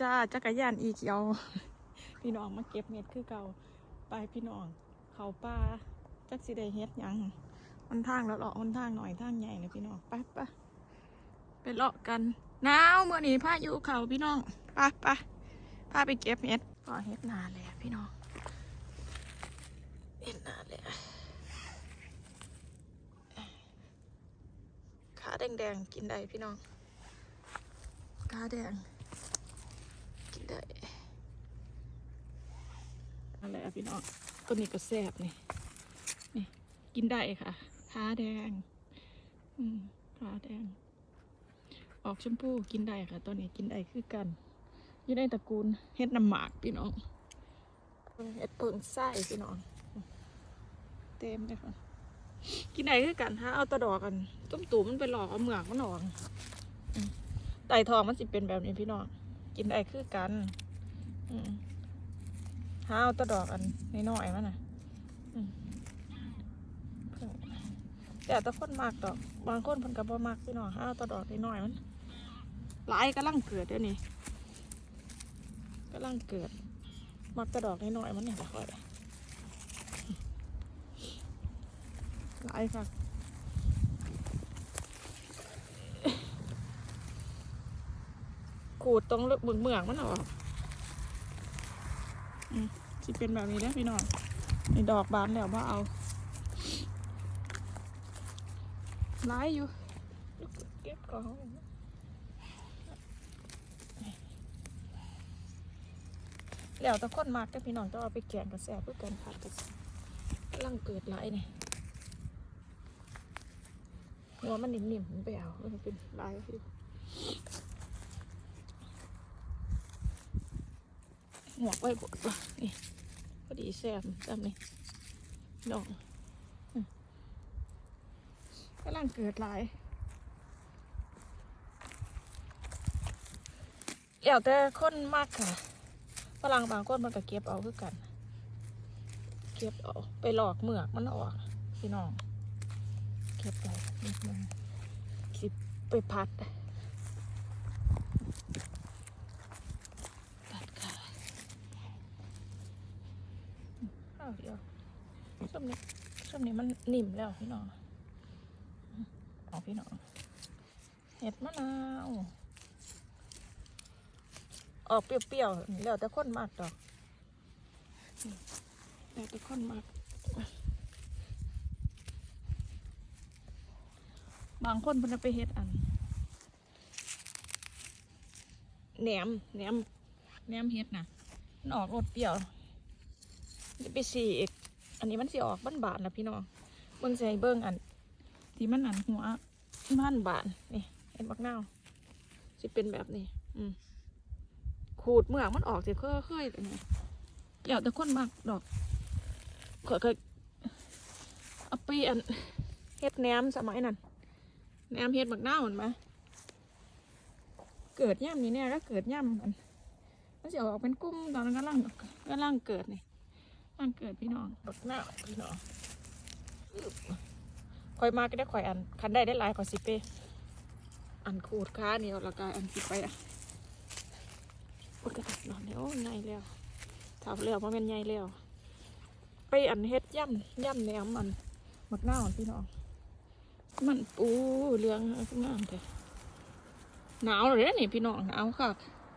จ้าจักรยานอีเกียว พี่น้องมาเก็บเห็ดคือเก่าไปพี่น้อง เขาป่าจักสิได้เฮ็ดยังมันทางแล้วเลาะมันทางหน่อยทางใหญ่เลยพี่น้องไปไปไปเลาะกันหนาวเมื่อนี้พายุเขาพี่น้องไปไปพาไปเก็บเห็ดก็เฮ็ดนานเลยพี่น้องเฮ็ดนานเลยขาแดงๆกินได้พี่น้องขาแดง ได้อะไรอะพี่น้องตัวนี้ก็แซ่บนี่นี่ กินได้ค่ะขาแดง อืมขาแดง ออกชมพูกินได้ค่ะตัวนี้กินได้คือกันอยู่ในตระกูลเฮ็ดน้ำหมากพี่น้องเฮ็ดเปิงไส้พี่น้อง เต็มเลยค่ะกินได้คือกันถ้าเอาตะดอกกันต้มตุ๋มมันไปหลอกเอาเหมือกมันออกอืมไต่ทองมันสิเป็นแบบนี้พี่น้อง กินได้คือกันหาเอาแตะดอกอันน้อยๆมันน่ะอืมเพิ่งแต่ตะคนมากดอก บางคนเพิ่นก็บ่มักพี่น้องหาเอาแตะดอกน้อยๆมันหลายกำลังเกิดเดี๋ยวนี้กำลังเกิดมักตะดอกน้อยๆมันเนี่ยค่อยหลายค่ะ ดตรงเมืองเมืองมันออกอืมสิเป็นแบบนี้ได้พี่น้องนี่ดอกบานแล้วว่าเอาร้ายอยู่เก็บก่อนแล้วแตะคนมากแต่พี่น้องต้องเอาไปแกงกระแสเพื่อกันผัดกระแสกำลังเกิดหลายเนี่ยหัวมันนิ่มๆไปเอา มันเป็นลายอ หมวกไว้บดว่ะนี่พอดีแซ่บจำนี่ดอกอืมกำลังเกิดหลายแล้วแต่คนมากค่ะฝรั่งบางคนมันก็เก็บเอาคือกัน เก็บเอาไปหลอกเหมือกมันออกพี่น้อง เก็บไปนิดนึงสิไปพัดขาข้าวเดียวส้มนี้ส้มนี้มันนิ่มแล้วพี่น้องเอาพี่น้องเห็ดมะนาวออกเปรี้ยวๆนี่แล้วแต่คนมากดอกนี่แล้วแต่คนมากบางคนเพิ่นเอาไปเฮ็ดอันแหนมแหนมแหนมเฮ็ดนะมันออกรสเปรี้ยว จะไปสีอีก อันนี้มันสิออกบ้านบานนะพี่น้อง เบิ่งใส่เบิ่งอัน ที่มันอันหัวมันบานนี่เห็นบักนาวสิเป็นแบบนี้ อืมขูดเมือกมันออกสิค่อยๆแต่นี่เดี๋ยวแต่คนมากดอกเคยเคยเอาไปอันเฮ็ดแหนมสมัยนั้นแหนมเฮ็ดบักนาวเห็นไหมเกิดย่ำนี่เนี่ยก็เกิดย่ำมันมันจะออกเป็นกุ้มตอนนั้นก็ล่างก็ล่างเกิดนี่ ล่างเกิดพี่น้องบักหน้าพี่น้องคอยมาก็ได้คอยอัน คันได้ได้ลายขอยสิเปอันขูดค้านี่แล้วก็อันสิไปอะโอ้ยกระดับนอนเนี่ยโอ้ยไงแล้วถามแล้วว่าเป็นไงแล้ว ไปอันเฮ็ดย่ำย่ำแหนมมันบักหน้าของพี่น้อง มันปูเรื่องงามเถอะหนาวเลยนี่พี่น้องหนาวค่ะ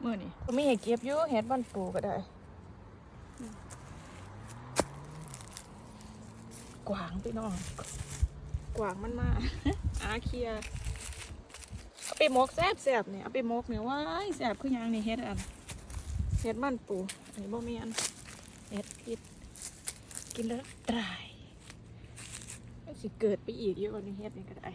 เมื่อนี่ก็มีให้เก็บอยู่เห็ดบ้านปูก็ได้ กวางพี่น้อง กวางมันมาอาเคียเอาไปหมกแซ่บแซ่บเนี่ยเอาไปหมกเนี่ยว้ายแซ่บคือยังนี่เห็ดอันเห็ดบ้านปูอันนี้บ่มีอันเห็ดพิษกินแล้วตายสิเกิดไปอีกเยอะกว่านี้เห็ดนี่ก็ได้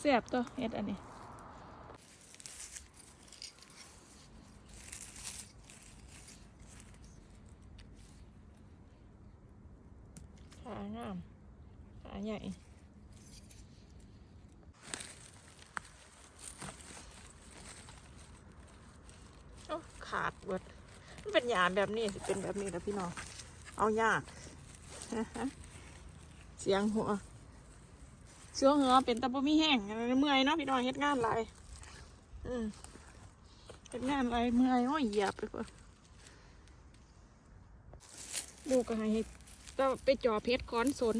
แซ่บตัวเฮ็ดอันนี้ งามขาใหญ่ขาดเบิดมันเป็นหยาแบบนี้สิเป็นแบบนี้แล้วพี่น้อง เอายาก เสียงหัวเสื้อเหงอเป็นตะบมีแห้งเมื่อยเนาะพี่น้องเฮ็ดงานหลายอืมเฮ็ดงานหลายเมื่อยโอ้ยเหยียบไปเพิ่นลูกก็ให้ ก็ไปจ่อเพชรค้อนสน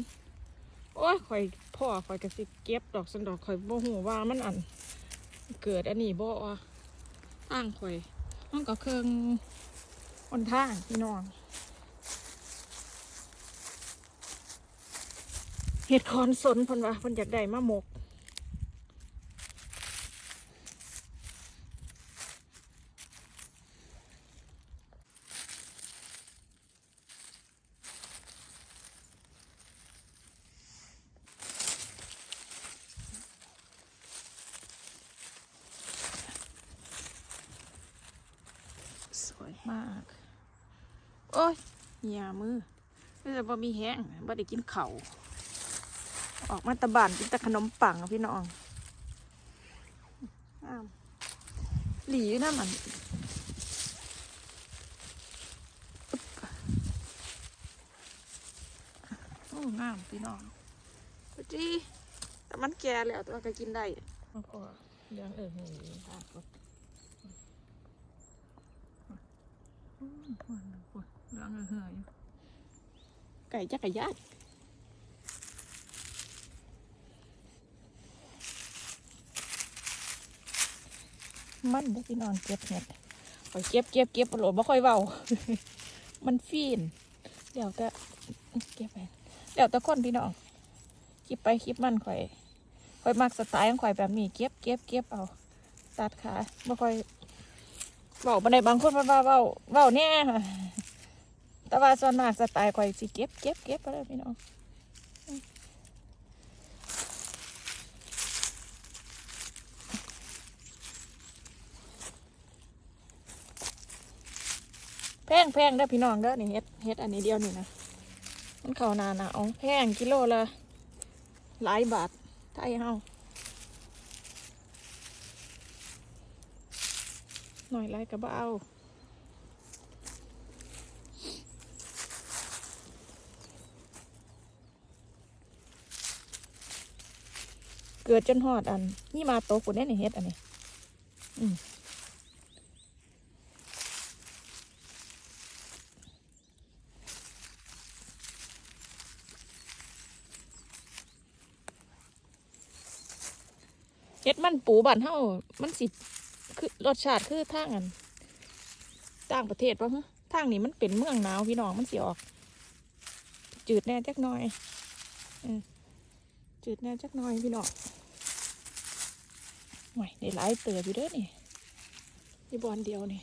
โอ้ยข่อยพ่อข่อยกระสิเก็บดอกสันดอกข่อยบ่หูว่ามันอัน เกิดอันนี้บ่ตั้งข่อยมันก็เครื่องอนท่าพี่น้องเห็ดคอนสนพันวะพันอยากได้มาหมก มาก โอ้ยเหี่ยมือไม่ใช่บ่มีแห้งบ่ได้กินเขาวออกมาตะบานกินแต่ขนมปังพี่น้องอ้าวหลีอยู่นะมันโอ้งามพี่น้องปจีแต่มันแก่แล้วแต่ว่าก็กินได้มาพอเลี้ยงเออเฮ้ยค่ะก็ อืม ปวดปวดเรื่องเหืออยู่ ไก่จักรยานมันได้พี่นอนเก็บเห็ดคอยเก็บเก็บเก็บโหลดบ่ค่อยเบามันฟีน เดี๋ยวก็เก็บไปเดี๋ยวตะคนพี่น้องคลิปไปคลิปมันข่อยข่อยมักสไตล์ของข่อยแบบนี้เก็บเก็บเก็บเอา ตัดขาบ่ค่อย เบาบันไดบางคนมันว่าเบาเบาเนี่ยค่ะแต่ว่าส่วนมากสไตล์ข่อยสิเก็บเก็บเก็บไปเลยพี่น้องแพงแพงเด้อพี่น้องเด้อนี่เฮ็ดเฮ็ดอันนี้เดียวนี่นะมันเขานาหนาวแพงกิโลละหลายบาทไทยเฮา หน่อยไรก็บ่เอาเกิดจนหอดอัน นี่มาโตกุนแน่ในเฮ็ดอันนี้เฮ็ดมันปูบ้านเฮามันสิ คือรสชาติคือทางอันต่างประเทศป่ะฮะทางนี้มันเป็นเมืองหนาวพี่น้องมันเสิออก จืดแน่จักหน่อยอืมจืดแน่จักหน่อยพี่น้องหน่อยได้หลายเตืออยู่เด้อนี่ที่บอลเดียวนี่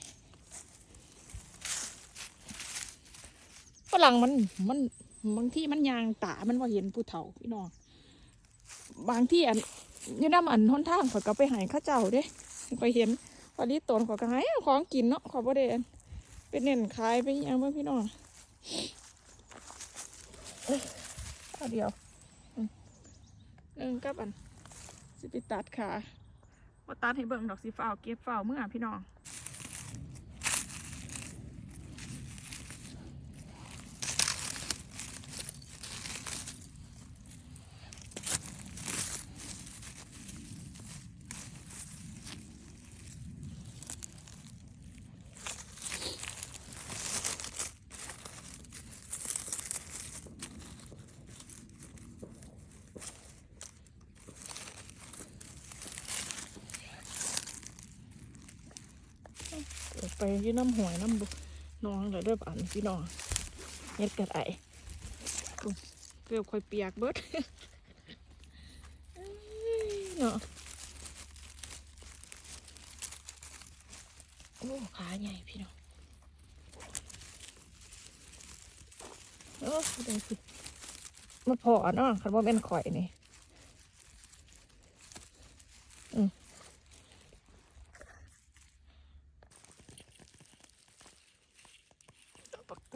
ฝรั่งมันมันบางที่มันยางตา มันว่าเห็นผู้เฒ่าพี่น้อง บางที่อันยี่น้ำอันหนทางข่อยก็ไปหายข้าเจ้าเด้ ข่อยเห็นพอดีตนขอกระหายของกินเนาะขอบ่ได้อันเป็นเน่นขายไปยังเมื่อพี่น้องเอ้ยเอาเดียวอืมเอิงกับอันสิไปตัดขาว่าตัดให้เบิ่งดอกสีฟ้าวเก็บฟ้าวเมื่อพี่น้อง ไปยี่น้ำหวยน้ำบุน้องเลยเด้อบ้านพี่น้องเฮ็ดกระไอุ๊ยเกือบค่อยเปียกเบิดเอ้ยเนาะโอ้ขาใหญ่พี่น้องโอ้ด้สิมาพอเนาะคันว่าเป็นข่อยนี่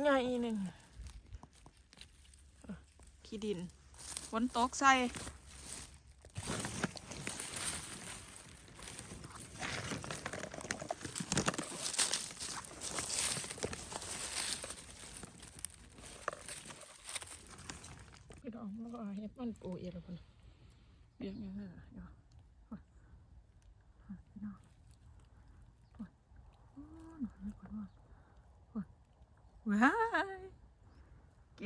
ใหญ่หนึ่งขี้ดินฝนตกใส่พี่น้องแล้วก็เฮ็ดมันปูเอียแล้วพุ่นปียกยังไงล่ะเดี๋ยวโอ๊ยโอ๊ยพี่น้องโอ๊ยโอ้ยหนูไม่กดว่าโอ๊ยว้า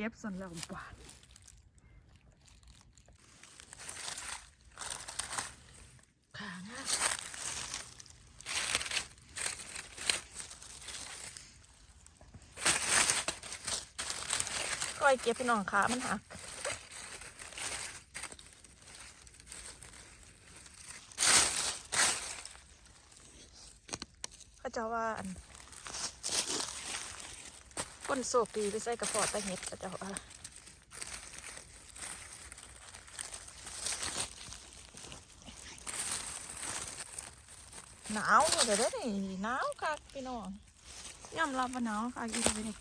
ย เก็บสันแล้วบาดขางาก้อยเก็บพี่น้องขามันหักเขาเจะว่าอัน คนโศกดีไปใส่กระเพาะตะเห็ดเขาเจะว่าหนาวเดี๋ยวได้นี่หนาวค่ะพี่น้องย่ำรับว่าหนาวค่ะกินไปนี่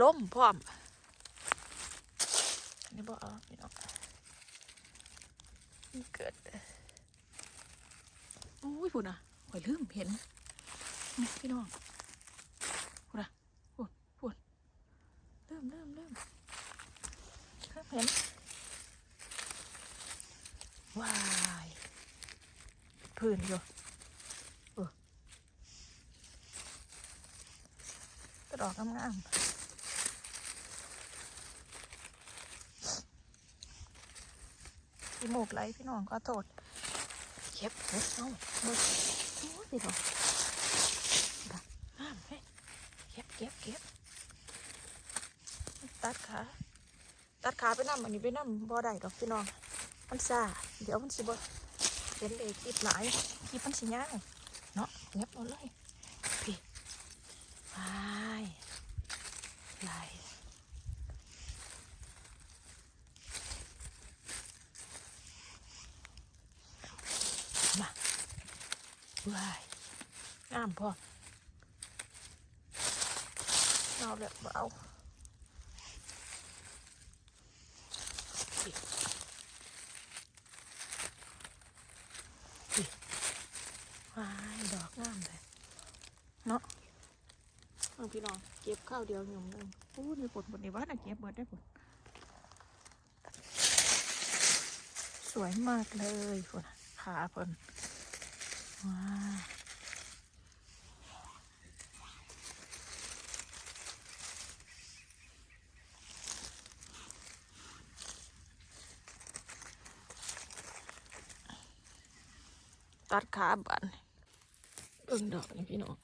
ลมพร้อมนนี้บอกเอาพี่น้องเกิดอุ้ยพูดนะข่อยลืมเห็นพี่น้องพูดนะพูดพูดเริ่มเริ่มเริ่มเริ่มเห็นว้ายพื้นอยู่เออกระดอกงามๆพี่หมูกไหลพี่น้องก็โทษเก็บเก็บเอาเบิดโอ้ยพี่น้องดักห้ามให้เก็บเก็บเก็บ ตัดขาตัดขาไปนั่อันนี้ไปนั่บ่อได้ดอกพี่น้องมันซ่าเดี๋ยวมันสิบ่เห็นเลยคลิปหลายคลิปมันสิยาวเนาะเก็บเอาเลยพี่ไปไหลมาว้ายงามพอเอาเลยบ่เอา ว้ายดอกงามเลยเนาะเอาพี่น้องเก็บข้าวเดียวหยุ่มหนึงโอ้นี่ปวดปวดในวัดอะเก็บเบิดได้ปวดสวยมากเลยปวดขาเพิ่นว้าตัดขาบัน เบิ่งดอกนี่พี่น้อง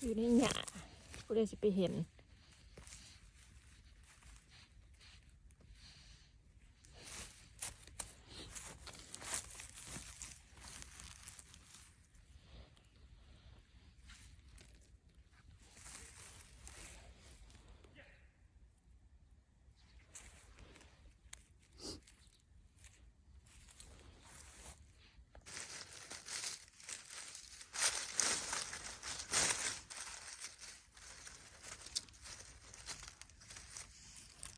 อยู่ในหญ้าผู้ใดสิไปเห็น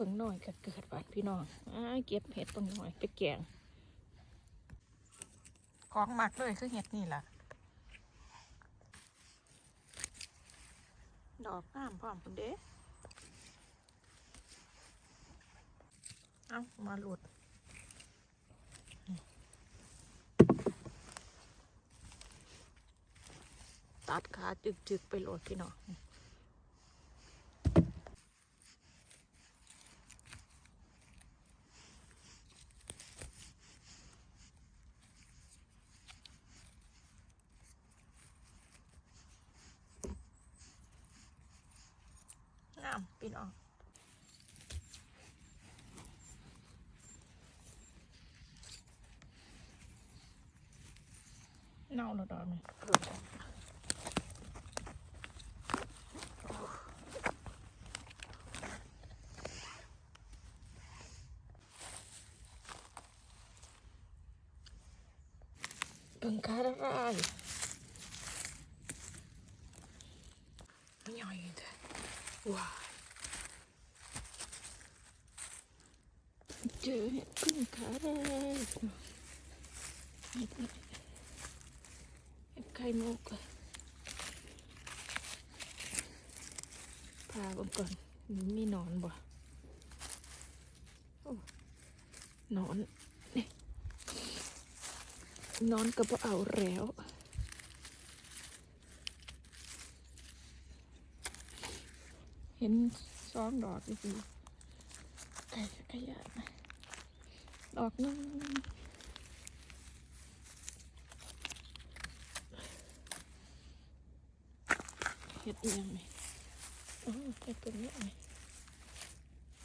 งหน่อยก็เกิดบาดพี่น้องอเก็บเห็ดเพิ่งหน่อยไปแกงของหมักเลยคือเห็ดนี่แหละดอกงามพร้อมคุณเด้เอามาหลุดตัดขาจึกๆไปโหลดพี่น้องามพี่น้องเน่าแล้วดอกนี่เบิ่งคาราไรไม่ย่อยเถอะว้าย เจอเห็ดพึ่งขาได้เห็ดไข่มุกพาผมก่อนมีนอนบ่นอนนี่นอนก็บ่เอาแล้วเห็นสองดอกนี่คือ ไก่ขยะนะดอกนึงเห็ดเอียงไหมอ๋อเห็ดตัวเนี้ยไหม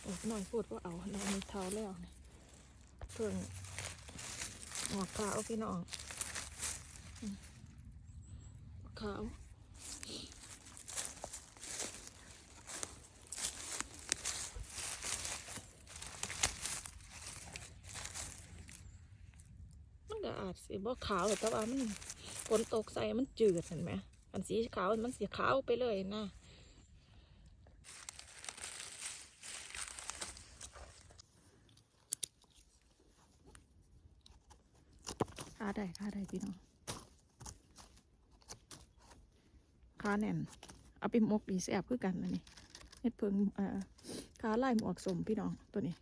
โอ้หน่อยพูดว่าเอาหน่อยมีเท้าแล้วนี่เพิ่งหมอกขาวพี่น้องขาว มันก็อาจ สีบ่ขาวหรอกแต่ว่ามันฝนตกใส่มันจืดเห็นไหมอันสีขาวมันสีขาวไปเลยนะขาได้ขาได้พี่น้องขาแน่น เอาไปมกดีแซ่บคือกันนะนี่เฮ็ดเพิงเอ่อขาลายหมวกสมพี่น้องตัวนี้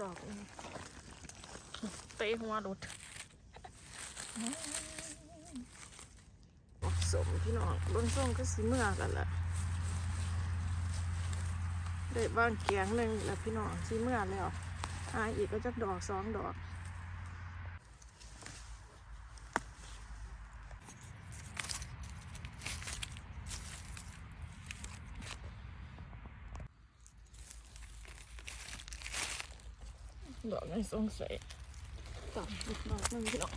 ดอกเตะหัวรถสมพี่น้องเบื้องส่งก็สีเมื่อกันแหละได้บ้างแกงหนึ่งแล้วพี่น้องสีเมื่อแล้วหาอีกก็จะดอกสองดอก ดอกนี้สงสัยต่ำอีกดอกหนึงพี่น้อง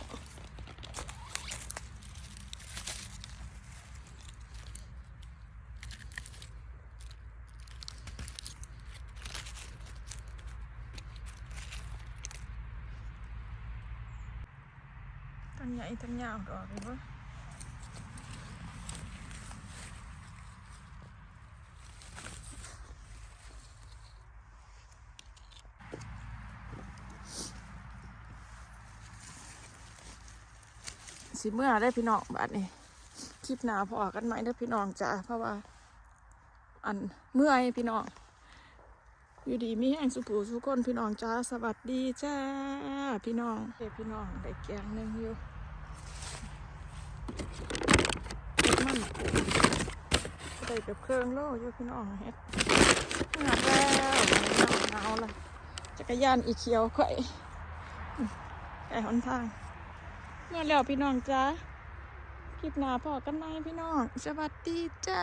ทั้งใหญ่ทั้งยาวดอกเลยปะ สิเมื่อได้พี่น้องบัดนี้คลิปหน้าพอกันไหมเด้พี่น้องจ้าเพราะว่า อันเมื่อยพี่น้องอยู่ดีมีแห้งสุผูสุคนพี่น้องจ้าสวัสดีจ้า พี่น้องเด็พี่น้องได้แกงหนึ่งอยู่มันได้กับเครื่องโล่อยู่พี่น้องเฮ็ดหนักแล้วหนาวละจักรยานอีเขียวข่อยไก่หนทาง มื่อแล้วพี่น้องจ้าคลิปหน้าพอกันไหมพี่น้อง สวัสดีจ้า